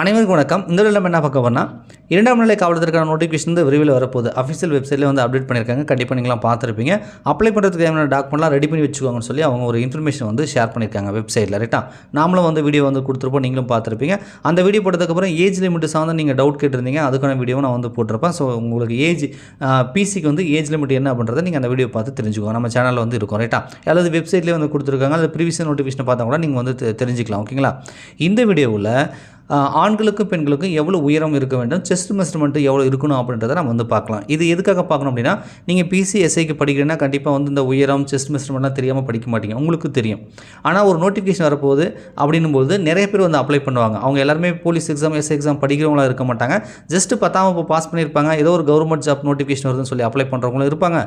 அனைவருக்கும் வணக்கம். இந்த வீடியோவில் நம்ம என்ன பார்க்க போனால் இரண்டாம் நிலை காவலத்திற்கான நோட்டிஃபிகேஷன் வந்து விரைவில் வரப்போகுது. அஃபிஷியல் வெப்சைட்டில் வந்து அப்டேட் பண்ணியிருக்காங்க. கண்டிப்பாக நீங்களாம் பார்த்துருப்பீங்க. அப்ளை பண்ணுறதுக்கு தேவையான டாக்குமெண்ட்லாம் ரெடி பண்ணி வச்சுக்கோங்கன்னு சொல்லி அவங்க ஒரு இன்ஃபர்மேஷன் வந்து ஷேர் பண்ணியிருக்காங்க வெப்சைட்டில் ரைட்டா நாமளும் வந்து வீடியோ வந்து கொடுத்துருப்போம். நீங்களும் பார்த்துருப்பீங்க. அந்த வீடியோ போட்டதுக்கப்புறம் ஏஜ் லிமிட் சார்ந்து நீங்கள் டவுட் கேட்டிருந்தீங்க அதுக்கான வீடியோ நான் வந்து போட்டிருப்பேன். ஸோ உங்களுக்கு ஏஜ் பிசிக்கு வந்து ஏஜ் லிமிட் என்ன பண்ணுறதை நீங்கள் அந்த வீடியோ பார்த்து தெரிஞ்சுக்கோங்க. நம்ம சேனலில் வந்து இருக்கும் ரைட்டா அல்லது வெப்சைட்லேயே வந்து கொடுத்துருக்காங்க அல்லது ப்ரீவியஸ் நோட்டிஃபிகேஷன் பார்த்தா கூட நீங்கள் வந்து தெரிஞ்சுக்கலாம் ஓகேங்களா இந்த வீடியோவில் ஆண்களுக்கும் பெண்களுக்கும் எவ்வளோ உயரம் இருக்க வேண்டும்? செஸ்ட் மெஷர்மெண்ட் எவ்வளோ இருக்கணும் அப்படின்றத நம்ம வந்து பார்க்கலாம். இது எதுக்காக பார்க்கணும் அப்படின்னா நீங்கள் பிசிஎஸ்ஐக்கு படிக்கிறீங்கன்னா கண்டிப்பாக வந்து இந்த உயரம் செஸ்ட் மெஷர்மெண்ட்லாம் தெரியாமல் படிக்க மாட்டீங்க. உங்களுக்கு தெரியும். ஆனால் ஒரு நோட்டிஃபிகேஷன் வரப்போகுது அப்படின்னும்போது நிறைய பேர் வந்து அப்ளை பண்ணுவாங்க. அவங்க எல்லாருமே போலீஸ் எக்ஸாம் எஸ்ஐ எக்ஸாம் படிக்கிறவங்களா இருக்க மாட்டாங்க. ஜஸ்ட் பத்தாம் இப்போ பாஸ் பண்ணியிருப்பாங்க. ஏதோ ஒரு கவர்மெண்ட் ஜாப் நோட்டிஃபிகேஷன் வருதுன்னு சொல்லி அப்ளை பண்ணுறவங்களும் இருப்பாங்க.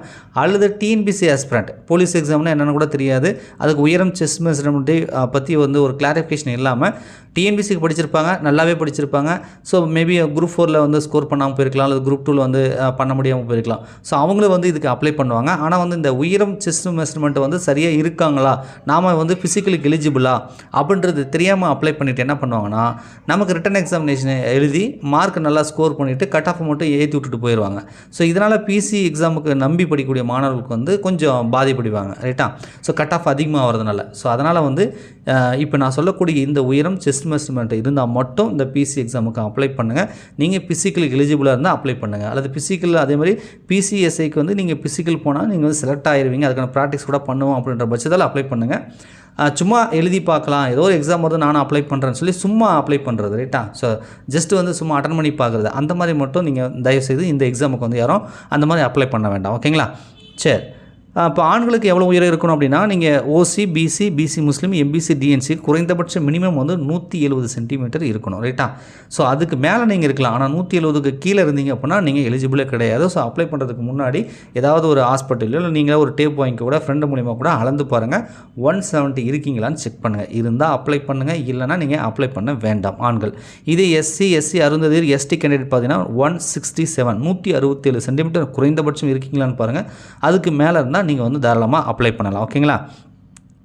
அல்லது டிஎன்பிசி ஆஸ்பிரண்ட் போலீஸ் எக்ஸாம்னா என்னென்னு கூட தெரியாது. அதுக்கு உயரம் செஸ் மெஷர்மெண்ட்டை பற்றி வந்து ஒரு கிளாரிஃபிகேஷன் இல்லாமல் டிஎன்பிசிக்கு படிச்சிருப்பாங்க. நல்லாவே படிச்சிருப்பாங்க. ஸோ மேபி குரூப் ஃபோரில் வந்து ஸ்கோர் பண்ணாமல் போயிருக்கலாம். அல்லது குரூப் டூவில் வந்து பண்ண முடியாமல் போயிருக்கலாம். ஸோ அவங்களும் வந்து இதுக்கு அப்ளை பண்ணுவாங்க. ஆனால் வந்து இந்த உயரம் செஸ் மெஷர்மெண்ட் வந்து சரியாக இருக்காங்களா? நாம் வந்து ஃபிசிக்கலுக்கு எலிஜிபிளா அப்படின்றது தெரியாமல் அப்ளை பண்ணிவிட்டு என்ன பண்ணுவாங்கன்னா நமக்கு ரிட்டன் எக்ஸாமினேஷன் எழுதி மார்க் நல்லா ஸ்கோர் பண்ணிவிட்டு கட் ஆஃப் மட்டும் ஏற்றி விட்டுட்டு போயிடுவாங்க ஸோ இதனால் பிசி எக்ஸாமுக்கு நம்பி படிக்கக்கூடிய மாணவர்களுக்கு வந்து கொஞ்சம் பாதிப்படைவாங்க. ரைட்டா ஸோ கட் ஆஃப் அதிகமாக வரதுனால ஸோ அதனால் வந்து இப்போ நான் சொல்லக்கூடிய இந்த உயரம் செஸ்ட் மெஷர்மெண்ட் இருந்தால் மட்டும் இந்த பிசி எக்ஸாமுக்கு அப்ளை பண்ணுங்கள் நீங்கள் பிசிக்கலுக்கு எலிஜிபிளாக இருந்தால் அப்ளை பண்ணுங்கள் அல்லது பிசிக்கல் அதே மாதிரி பிசிஎஸ்ஐக்கு வந்து நீங்கள் பிசிக்கல் போனால் நீங்கள் வந்து செலக்ட் ஆயிருவீங்க. அதுக்கான ப்ராக்டிஸ் கூட பண்ணுவோம் அப்படின்ற பட்சத்தில் அப்ளை பண்ணுங்கள் சும்மா எழுதி பார்க்கலாம். ஏதோ ஒரு எக்ஸாம் வருது நானும் அப்ளை பண்ணுறேன்னு சொல்லி சும்மா அப்ளை பண்ணுறது ரைட்டா ஸோ ஜஸ்ட் வந்து சும்மா அட்டன் பண்ணி பார்க்குறது. அந்த மாதிரி மட்டும் நீங்கள் தயவுசெய்து இந்த எக்ஸாமுக்கு வந்து யாரும் அந்த மாதிரி அப்ளை பண்ண வேண்டாம். ஓகேங்களா சரி. இப்போ ஆண்களுக்கு எவ்வளோ உயரம் இருக்கணும் அப்படின்னா நீங்கள் OC BC BC Muslim MBC DNC குறைந்தபட்ச மினிமம் வந்து நூற்றி எழுபது சென்டிமீட்டர் இருக்கணும் ரைட்டா ஸோ அதுக்கு மேலே நீங்கள் இருக்கலாம். ஆனால் நூற்றி எழுபதுக்கு கீழே இருந்தீங்க அப்படின்னா நீங்கள் எலிஜிபிளே கிடையாது. ஸோ அப்ளை பண்ணுறதுக்கு முன்னாடி ஏதாவது ஒரு ஹாஸ்பிட்டலில் இல்லை நீங்கள் ஒரு டேப் வாங்கி கூட ஃப்ரெண்டு மூலிமா கூட அளந்து பாருங்கள் ஒன் செவன்ட்டி இருக்கீங்களான்னு செக் பண்ணுங்கள் இருந்தால் அப்ளை பண்ணுங்கள் இல்லைனா நீங்கள் அப்ளை பண்ண வேண்டாம் ஆண்கள். இதே எஸ்சி எஸ்சி அருந்ததிர் எஸ்டி கேண்டிடேட் பார்த்தீங்கன்னா ஒன் சிக்ஸ்டி செவன் நூற்றி அறுபத்தேழு சென்டிமீட்டர் குறைந்தபட்சம் இருக்கீங்களான்னு பாருங்கள் அதுக்கு மேலே இருந்தால் நீங்கள் வந்து தாராளமாக அப்ளை பண்ணலாம். ஓகேங்களா?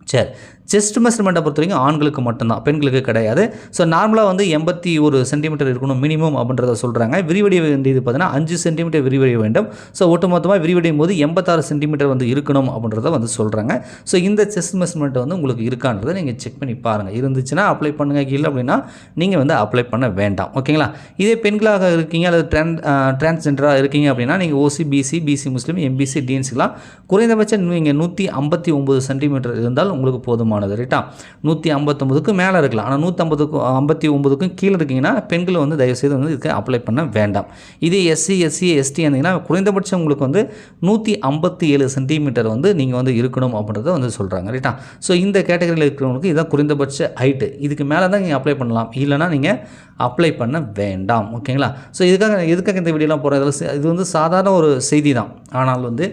சரி. செஸ்ட் மெஷர்மெண்ட்டை பொறுத்த வரைக்கும் ஆண்களுக்கு மட்டும்தான் பெண்களுக்கு கிடையாது. ஸோ நார்மலாக வந்து எண்பத்தி ஒரு சென்டிமீட்டர் இருக்கணும் மினிமம் அப்படின்றத சொல்கிறாங்க விரிவடைய வேண்டியது பார்த்தீங்கன்னா அஞ்சு சென்டிமீட்டர் விரிவடைய வேண்டும். ஸோ ஒட்டுமொத்தமாக விரிவடையும் போது எண்பத்தாறு சென்டிமீட்டர் வந்து இருக்கணும் அப்படின்றத வந்து சொல்கிறாங்க ஸோ இந்த செஸ்ட் மெஷர்மெண்ட் வந்து உங்களுக்கு இருக்கான்றதை நீங்கள் செக் பண்ணி பாருங்கள் இருந்துச்சுன்னா அப்ளை பண்ணுங்கள் இல்லை அப்படின்னா நீங்கள் வந்து அப்ளை பண்ண வேண்டாம். ஓகேங்களா? இதே பெண்களாக இருக்கீங்க அல்லது ட்ரான் டிரான்ஸ்ஜெண்டராக இருக்கீங்க அப்படின்னா நீங்கள் ஓசி பிசி பிசி முஸ்லீம் எம்பிசி டிஎன்சிலாம் குறைந்தபட்சம் நீங்கள் நூற்றி ஐம்பத்தி ஒம்பது சென்டிமீட்டர் இருந்தால் உங்களுக்கு போதுமானது ரைட்டா நூற்றி ஐம்பத்தொம்பதுக்கு மேலே இருக்கலாம். ஆனால் நூற்றம்பதுக்கும் ஐம்பத்தி ஒம்பதுக்கும் கீழே இருக்கீங்கன்னா பெண்கள் வந்து தயவுசெய்து வந்து இதுக்கு அப்ளை பண்ண வேண்டாம். இதே எஸ்சி எஸ்சி எஸ்டி இருந்தீங்கன்னா குறைந்தபட்சம் உங்களுக்கு வந்து நூற்றி ஐம்பத்தி ஏழு சென்டிமீட்டர் வந்து நீங்கள் வந்து இருக்கணும் அப்படின்றத வந்து சொல்கிறாங்க ரைட்டா ஸோ இந்த கேட்டகரியில் இருக்கிறவங்களுக்கு இதான் குறைந்தபட்ச ஹைட்டு இதுக்கு மேலே தான் நீங்கள் அப்ளை பண்ணலாம். இல்லைனா நீங்கள் அப்ளை பண்ண வேண்டாம் ஓகேங்களா ஸோ இதுக்காக எதுக்காக இந்த வீடியோலாம் போகிறதால இது வந்து சாதாரண ஒரு செய்தி தான் ஆனால் வந்து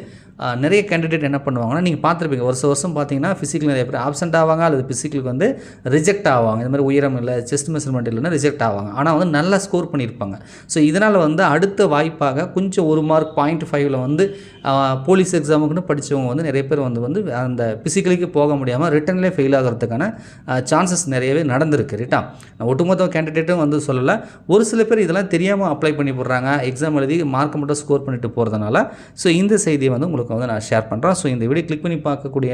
நிறைய கேண்டிடேட் என்ன பண்ணுவாங்கன்னா நீங்கள் பார்த்துருப்பீங்க வருஷம் வருஷம் பார்த்தீங்கன்னா ஃபிசிக்கல் நிறைய பேர் ஆப்சென்ட் ஆவாங்க அல்லது ஃபிசிக்கலுக்கு வந்து ரிஜெக்ட் ஆவாங்க. இந்த மாதிரி உயரம் இல்லை செஸ்ட் மெஷர்மெண்ட் இல்லைன்னா ரிஜெக்ட் ஆவாங்க. ஆனால் வந்து நல்லா ஸ்கோர் பண்ணியிருப்பாங்க. ஸோ இதனால் வந்து அடுத்த வாய்ப்பாக கொஞ்சம் ஒரு மார்க் பாயிண்ட் ஃபைவ்ல வந்து போலீஸ் எக்ஸாமுக்குன்னு படித்தவங்க வந்து நிறைய பேர் வந்து வந்து அந்த ஃபிசிக்கலுக்கு போக முடியாமல் ரிட்டன்லேயே ஃபெயில் ஆகிறதுக்கான சான்சஸ் நிறையவே நடந்திருக்கு ரைட்டா? நான் ஒட்டுமொத்த கேண்டிடேட்டும் வந்து சொல்லலை. ஒரு சில பேர் இதெல்லாம் தெரியாமல் அப்ளை பண்ணி போடுறாங்க. எக்ஸாம் எழுதி மார்க் மட்டும் ஸ்கோர் பண்ணிட்டு போகிறதுனால ஸோ இந்த செய்தியை வந்து உங்களுக்கு வந்து நான் ஷேர் பண்ணுறேன் ஸோ இந்த வீடியோ கிளிக் பண்ணி பார்க்கக்கூடிய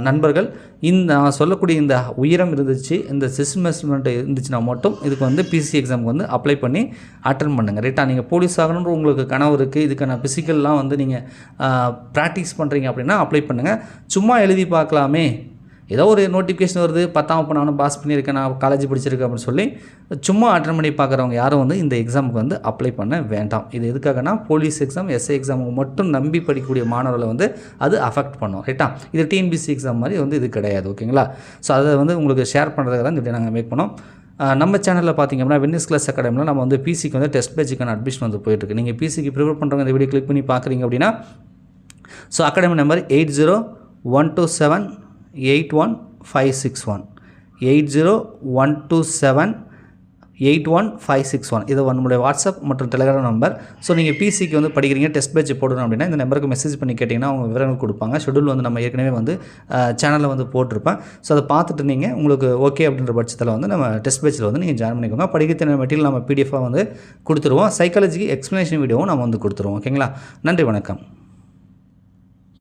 நண்பர்கள் இந்த நான் சொல்லக்கூடிய இந்த உயரம் இருந்துச்சு இந்த சிஸ்டம் மெஷர்மெண்ட் இருந்துச்சுன்னா மட்டும் இதுக்கு வந்து பிசி எக்ஸாமுக்கு வந்து அப்ளை பண்ணி அட்டன் பண்ணுங்கள் ரைட்டா நீங்கள் போலீஸ் ஆகணுன்ற உங்களுக்கு கனவு இருக்குது இதுக்கான ஃபிசிக்கல்லாம் வந்து நீங்கள் ப்ராக்டிஸ் பண்ணுறீங்க அப்படின்னா அப்ளை பண்ணுங்கள் சும்மா எழுதி பார்க்கலாமே ஏதோ ஒரு நோட்டிஃபிகேஷன் வருது பத்தாம் இப்போ நானும் பாஸ் பண்ணியிருக்கேன் நான் காலேஜ் படிச்சிருக்கேன் அப்படின்னு சொல்லி சும்மா அட்டன் பண்ணி பார்க்குறவங்க யாரும் வந்து இந்த எக்ஸாமுக்கு வந்து அப்ளை பண்ண வேண்டாம். இது எதுக்காகனா போலீஸ் எக்ஸாம் எஸ்ஐ எக்ஸாமுக்கு மட்டும் நம்பி படிக்கக்கூடிய மாணவர்களை வந்து அது அஃபெக்ட் பண்ணும் ரைட்டா இது டிஎன்பிசி எக்ஸாம் மாதிரி வந்து இது கிடையாது ஓகேங்களா ஸோ அதை வந்து உங்களுக்கு ஷேர் பண்ணுறதுக்காக தான் இப்படி நாங்கள் மேக் பண்ணோம். நம்ம சேனலில் பார்த்திங்க அப்படின்னா வென்னிஸ் கிளாஸ் அகாடமியில் நம்ம வந்து பிசிக்கு வந்து டெஸ்ட் பேஜுக்கான அட்மிஷன் வந்து போயிட்டுருக்கு. நீங்கள் பிசிக்கு ப்ரிப்பேர் பண்ணுறவங்க இந்த வீடியோ கிளிக் பண்ணி பார்க்குறீங்க அப்படின்னா so academy number eight zero one two seven eight one five six one eight zero one two seven eight one five six one இது நம்மளுடைய வாட்ஸ்அப் மற்றும் டெலிகிராம் நம்பர் ஸோ நீங்கள் பிசிக்கு வந்து படிக்கிறீங்க டெஸ்ட் பேட்ச் போடணும் அப்படின்னா இந்த நம்பருக்கு மெசேஜ் பண்ணி கேட்டிங்கன்னா அவங்க விவரங்கள் கொடுப்பாங்க. ஷெடியூல் வந்து நம்ம ஏற்கனவே வந்து சேனலில் வந்து போட்டிருப்பேன். ஸோ அதை பார்த்துட்டு நீங்கள் உங்களுக்கு ஓகே அப்படின்ற பட்சத்தில் வந்து நம்ம டெஸ்ட் பேட்சில் வந்து நீங்கள் ஜாயின் பண்ணிக்கோங்க. படிக்கிற மெட்டீரியல் நம்ம பிடிஎஃபாக வந்து கொடுத்துருவோம். சைக்காலஜிக்கு எக்ஸ்ப்ளனேஷன் வீடியோவும் நம்ம வந்து கொடுத்துருவோம். ஓகேங்களா நன்றி வணக்கம்.